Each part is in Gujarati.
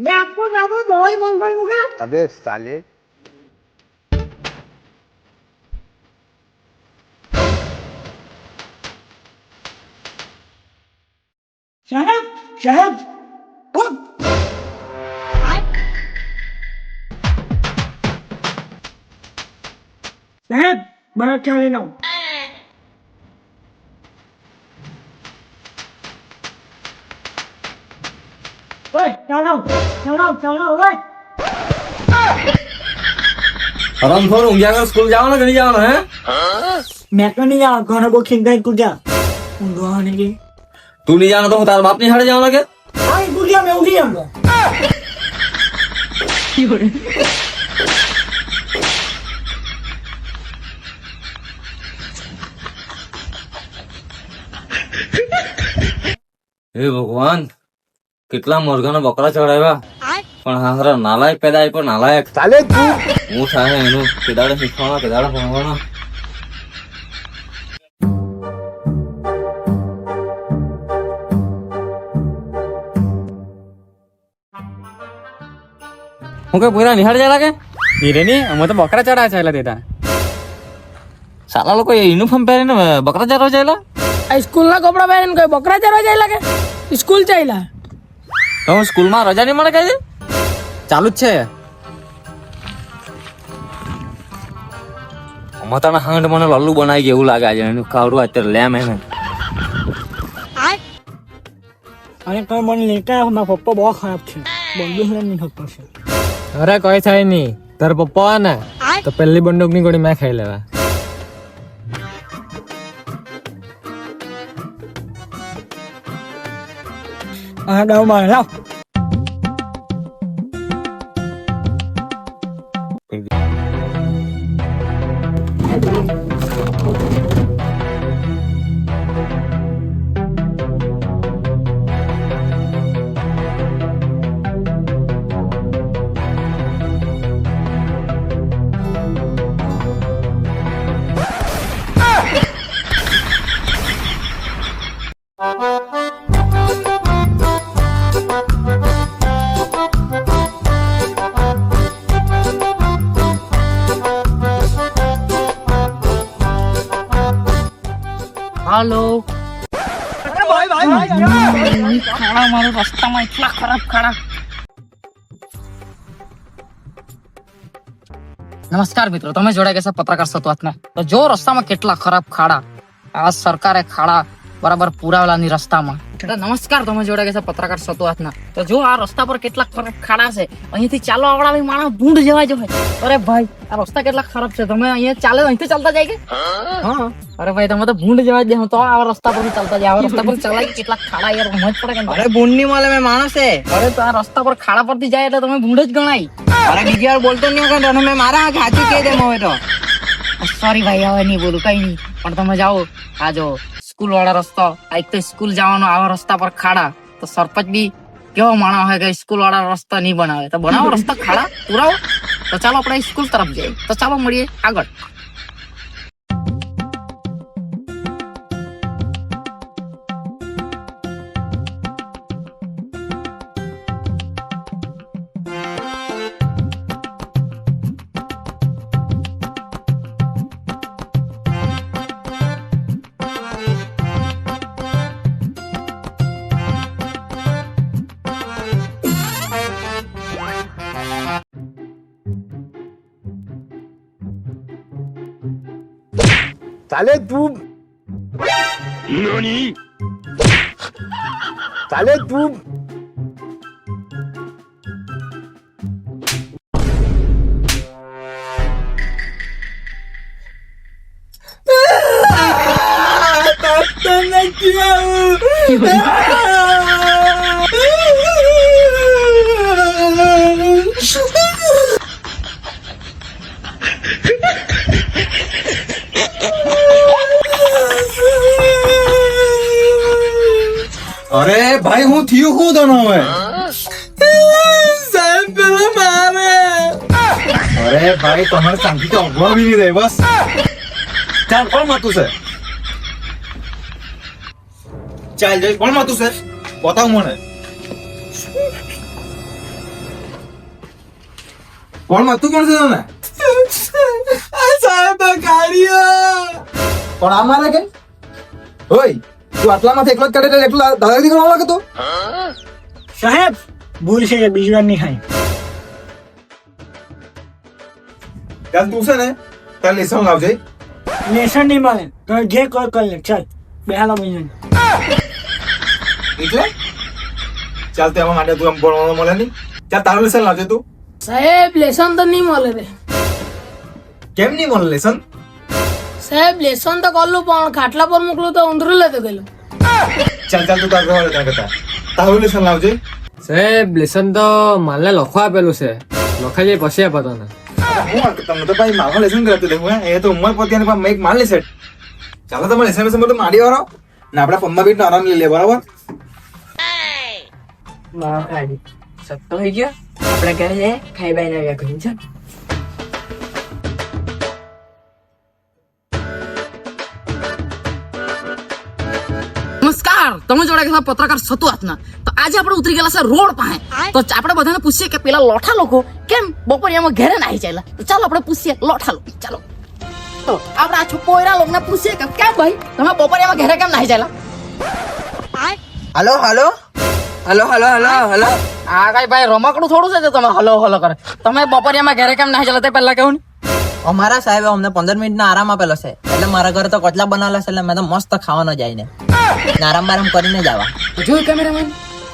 Me acusaram dois, vai no gato. Tá vendo? Tá ali. Sheriff! Sheriff! Sheriff! Bora, Charlie, não. ચાલો ચાલો ચાલો હવે રમખોર ઊંઘ્યા સ્કૂલ જવાનો કે નહીં જવાનો હે મેં તો નહીં જવાનો ઘરે બહુ ખીંગાઈ તું જા ઊંઘવાનો નહીં તું નહીં જવાનો તો હું તારા બાપની હાડે જવાનો કે હા તું જા મેં ઊંઘી જાઉં હે ભગવાન કેટલા મોરઘાના બકરા ચડાવ્યા? પણ હારા નાલાયક પેદાય પણ નાલાયક. ચાલે હું સાહેબ એનું કેદાડે શીખવાના કેદાડે ભણવાના. હું કઈ પૂરા નિહાળ જાય લાગે ધીરે ની અમે તો બકરા ચડાવે છે એટલે દેતા સાલા લોકો યુનિફોર્મ પહેરીને બકરા ચડવા જાયલા? સ્કૂલ ના કપડા પહેરીને કોઈ બકરા ચડવા જાય લાગે સ્કૂલ ચાલ્યા હું સ્કૂલમાં રજા નહીં મળે કઈ ચાલુ જ છે. મતાના હાંડ મને લલ્લુ બનાવી ગયું એવું લાગે આજે. એનું કાવડું અત્યારે લેમ એને. અરે તો મને લેતા આવો, મારા પપ્પા બહુ ખરાબ છે. બંદૂક લઈને નહીં શકતો છે. અરે કઈ થાય નહીં. તાર પપ્પા ને તો પહેલી બંદૂકની ગોળી મેં ખાઈ લેવા. હા દાવ મારે લાવ ખાડા મારો રસ્તામાં એટલા ખરાબ ખાડા નમસ્કાર મિત્રો, તમે જોડાઈ ગયા છો પત્રકાર સતવાતમાં. તો જો રસ્તામાં કેટલા ખરાબ ખાડા, આ સરકારે ખાડા બરાબર પુરાવેલાની રસ્તામાં. નમસ્કાર તમે ગયા છો પત્રકાર સતવાતના તો જો આ રસ્તા પર કેટલા ખરાબ ખાડા છે અહીંથી ચાલો આવડા બી માણસ ભૂંડ જવા જો અરે ભાઈ આ રસ્તા કેટલા ખરાબ છે તમે અહીંયા ચાલે અહીંથી ચાલતા જાય કે? હા. અરે ભાઈ તમે તો ભૂંડ જવા દે હું તો આ રસ્તા પર ચાલતા જાય આ રસ્તા પર ચલાય કેટલા ખાડા યાર મજ પડે કે અરે ભૂંડની મળે મેં માણસ છે અરે તો આ રસ્તા પર ખાડા પરથી જાય એટલે તમે ભૂંડ જ ગણાય. અરે બીજી વાર બોલતો નહીં કે તને મેં મારા હાચું કહી દે હવે તો. સોરી ભાઈ હવે નહીં બોલું કઈ નહીં. પણ તમે જાઓ આ જો સ્કૂલ વાળા રસ્તો. એક તો સ્કૂલ જવાનો આવા રસ્તા પર ખાડા. તો સરપંચ બી કેવો માણસ હોય કે સ્કૂલ વાળા રસ્તા નહીં બનાવે. તો બનાવો રસ્તા ખાડા, પુરાવો. તો ચાલો આપણે સ્કૂલ તરફ જઈએ. તો ચાલો મળીએ આગળ. তাহলে তু ননি তাহলে তু কি અરે ભાઈ, હું થયું હું તને હવે? અરે ભાઈ, તમારે શાંતિ તો અગવા બી નહીં બસ. ચાલ, કોણ માતું છે? ચાલ જઈ કોણ માતું છે? બતાવ મને. કોણ માતું કોણ છે તને? સાહેબ ગાડીઓ. પણ આ મારે કે? ઓય. તું આટલામાંથી એકલો જ કાઢે એટલે દાદાગીરી કરવા લાગતો સાહેબ ભૂલ છે કે બીજી વાર નહીં ખાય ત્યાં તું છે ને તાર લેસન લાવજે. લેસન નહીં મળે. તો જે કોઈ કર લે. ચાલ બેહાલા ભાઈ એટલે? ચાલ તેમાં માટે તું આમ ભણવાનું મળે નહીં. ચાલ તારું લેસન લાવજે તું. સાહેબ લેસન તો નહીં મળે રે. કેમ નહીં મળે લેસન? સાહેબ લેસન તો કરલું પણ ખાટલા પર મોકલું તો ઊંધરું લેતો ગયેલું. ચાલ ચાલ તું લે ત્યાં કરતા. તારું લેસન લાવજે. સાહેબ લેસન તો માલને લખવા આપેલું છે. લખાઈ જાય પછી આપો તને. તમને તો ભાઈ મારા લેસન કરાતું હે એ તો ઉંમર પતી અને પાછું મેં એક માલ લેશે ચાલો તમે લેસન લેસન બધું માડી વાળો. ને આપણે પંદર મિનિટ આરામ લઈ લે બરાબર? સત્તો થઈ ગયો. આપણે ઘરે જઈએ ખાઈ બાઈને આવ્યા છે નમસ્કાર તમે જોડે કે પત્રકાર સતુઆતના તો આજે આપણે ઉતરી ગયેલા છે રોડ પાસે. તો આપણે બધાને પૂછીએ કે પેલા લોઠા લોકો કેમ બપોરિયામાં ઘરે આવી ચાલ્યા? તો ચાલો આપણે પૂછીએ લોઠા લોકો. ચાલો. તો આપણે આ છોકરા લોકોને પૂછીએ કે કેમ ભાઈ? તમે બપોરિયામાં ઘરે કેમ નાહી ચાલ્યા? Hello hello. Hello hello hello hello. આ કઈ ભાઈ રમકડું થોડું છે તમે હલો હલો કરે. તમે બપોરિયામાં ઘરે કેમ નાહી ચાલો તે પહેલા કહું ને. અમારા સાહેબે અમને પંદર મિનિટ ના આરામ આપેલો છે. એટલે મારા ઘરે તો કોટલા બનાવેલા છે એટલે મેં તો મસ્ત ખાવાનો જાય ને ને આરામ બારામ કરીને જવા તો જોયું કેમેરામેન?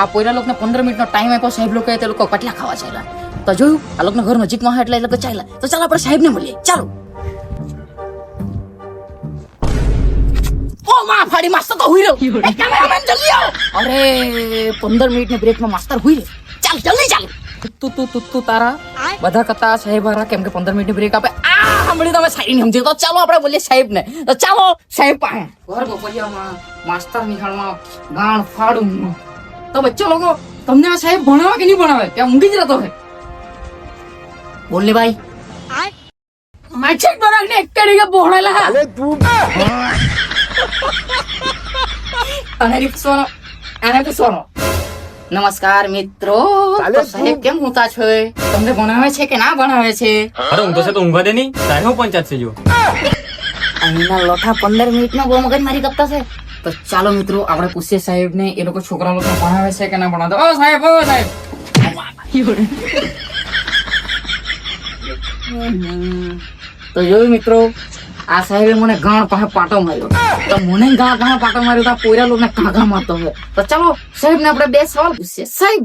આ પોયરા લોકોને પંદર મિનિટનો ટાઈમ આપ્યો સાહેબ લોકોએ તે લોકો કટલા ખાવા ચાલ્યા. તો જોયું આ લોકોના ઘર નજીકમાં હોય એટલે એ લોકો ચાલ્યા. તો ચાલો આપણે સાહેબને મળીએ. ચાલો. ઓ માં ફાડી માસ્તર તો હુઈ રહ્યો. એ કેમેરામેન જલ્દી આવો. અરે પંદર મિનિટની બ્રેકમાં માસ્તર હુઈ રહ્યો. ચાલ જલ્દી ચાલ. તું તું તું તું તારા બધા કરતા સાહેબ હારા કેમ કે પંદર મિનિટની બ્રેક આપે. આ સાંભળી તમે સાઈડ સમજી. તો ચાલો આપણે બોલીએ સાહેબ ને તો ચાલો સાહેબ પાસે. ઘર બપોરિયામાં માસ્તર નિહાળમાં ગાણ ફાડું તો બચ્ચો લોકો તમને આ સાહેબ ભણાવે કે નહીં ભણાવે? કે ઊંઘી જ રહેતો હોય. બોલ ને ભાઈ. માછક બરાક ને એક તરીકે ભોળેલા તું અને પૂછવાનો આને પૂછવાનો નમસ્કાર મિત્રો. સાહેબ કેમ ઊંઘતા છો? તમને ભણાવે છે કે ના ભણાવે છે? અરે ઊંઘતો છે તો ઊંઘવા દે નહીં. સાહેબ હું પંચાયત છે જો અહીંના લોઠા પંદર મિનિટમાં બહુ મગજ મારી ગપતા છે. તો ચાલો મિત્રો આપણે પૂછીએ સાહેબ ને એ લોકો છોકરા લોકો ભણાવે છે કે ના ભણાવે ઓ સાહેબ ઓ સાહેબ. તો જોયું મિત્રો આ સાહેબે મને ગાણ પાસે પાટો માર્યો. તો મને ગાણ પાસે પાટો માર્યો તો પોયરા લોકોને કાગા મારતો હોય. તો ચાલો સાહેબ ને આપણે બે સવાલ પૂછીએ. સાહેબ!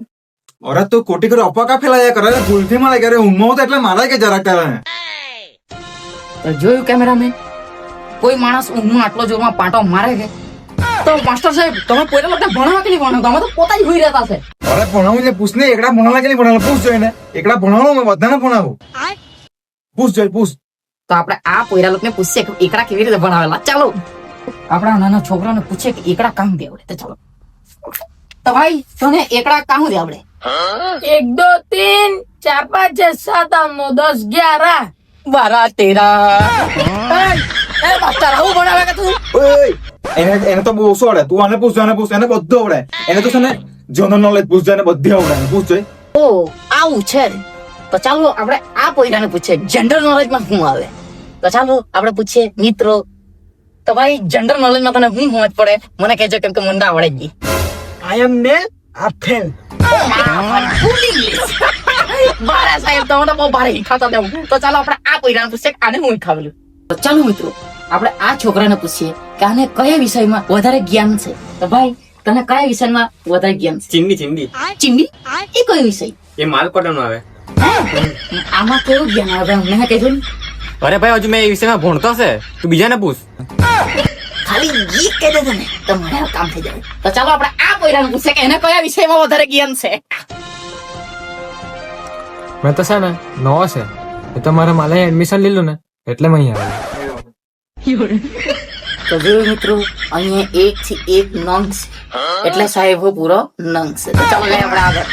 અરે તું કોટી કરે અપાકા ફેલાયા કરે? ભૂલથી મારે કરે ઊંઘમાં તો એટલે મારા કે જરાક તારે તો જોયું કેમેરામેન? કોઈ માણસ ઊંઘમાં આટલો જોરમાં પાટો મારે કે તો માસ્ટર સાહેબ તમે પોયરા લોકોને ભણાવવા કે નહીં ભણાવતા અમે તો પોતા જ હોઈ રહેતા છે. અરે ભણાવું એટલે પૂછ ને એકડા ભણાવલા કે નહીં ભણાવલા પૂછ જોઈને. એકડા ભણાવું મેં બધાને ભણાવું. પૂછ જોઈ પૂછ. તો આપણે આ પોયરા લોકોને પૂછીએ કે એકડા કેવી રીતે ભણાવેલા? ચાલો. આપણા નાના છોકરાને પૂછીએ કે એકડા કામ દે આવડે તો ચાલો. તો ભાઈ તને એકડા કામ દે આવડે એક દો તીન ચાર પાંચ છ સાત આઠ નવ દસ અગિયાર. બારા તેરા. આવું ભણાવે કે તું. એને એને તો બહુ ઓછો આવડે. તું આને પૂછ આને પૂછ એને બધું આવડે. એને તો છે ને જનરલ નોલેજ પૂછ એને બધી આવડે. પૂછ જોઈ ઓ આવું છે તો ચાલો આપણે આ પોયરાને પૂછીએ જનરલ નોલેજમાં શું આવે? તો ચાલો આપણે પૂછીએ મિત્રો તો ભાઈ જનરલ નોલેજમાં તને શું સમજ પડે? મને કહેજો કેમ કે મને ના આવડે જ આઈ એમ મે આફેલ મારા સાહેબ તમે તો બહુ ભારે હિખાતા દેવું. તો ચાલો આપણે આ પોયરાને પૂછીએ આને હું હિખાવેલું? તો ચાલો મિત્રો આપણે આ છોકરાને પૂછીએ કે આને કયા વિષયમાં વધારે જ્ઞાન છે? તો ભાઈ તને કયા વિષયમાં વધારે જ્ઞાન છે? ચીંડી ચીંડી. ચીંડી? એ કયો વિષય? એ માલ પટાનું આવે? આમાં કેવું જ્ઞાન આવે અમને હા કહેજો અરે ભાઈ હજુ મેં એ વિષયમાં ભણતો છે તું બીજાને પૂછ. ખાલી ગીત કહી દેજો ને તો મને કામ થઈ જાય. તો ચાલો આપણે આ પોયરાને પૂછે કે એને કયા વિષયમાં વધારે જ્ઞાન છે? મેં તો છે ને નવો છે. એ તો મારા માલે એડમિશન લીધું ને એટલે મેં અહીંયા આવ્યો. તો જો મિત્રો અહીંયા એક થી એક નંગ છે. એટલે સાહેબ પૂરો નંગ છે. તો ચાલો જઈએ આપણે આગળ.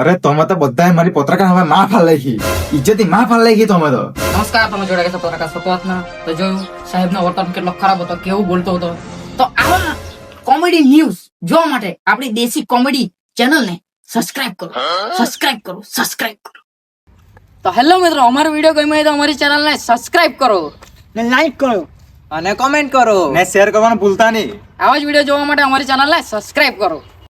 અરે તમે તો બધા મારી પત્રકાર હવે માં ફાલ ગઈ ઇજ્જતી માં ફાલ ગઈ તમે તો. નમસ્કાર તમે જોડે કે પત્રકાર સતવાતના તો જોયું સાહેબનો વર્તન કેટલો ખરાબ હતો કેવું બોલતો હતો. તો આવા કોમેડી ન્યૂઝ જોવા માટે આપણી દેશી કોમેડી ચેનલને સબસ્ક્રાઇબ કરો. સબસ્ક્રાઇબ કરો સબસ્ક્રાઇબ કરો. તો હેલો મિત્રો અમારો વીડિયો ગમ્યો હોય તો અમારી ચેનલને સબસ્ક્રાઇબ કરો. ને લાઈક કરો. અને કોમેન્ટ કરો. ને શેર કરવાનું ભૂલતા નહીં. આવા જ વીડિયો જોવા માટે અમારી ચેનલને સબસ્ક્રાઇબ કરો.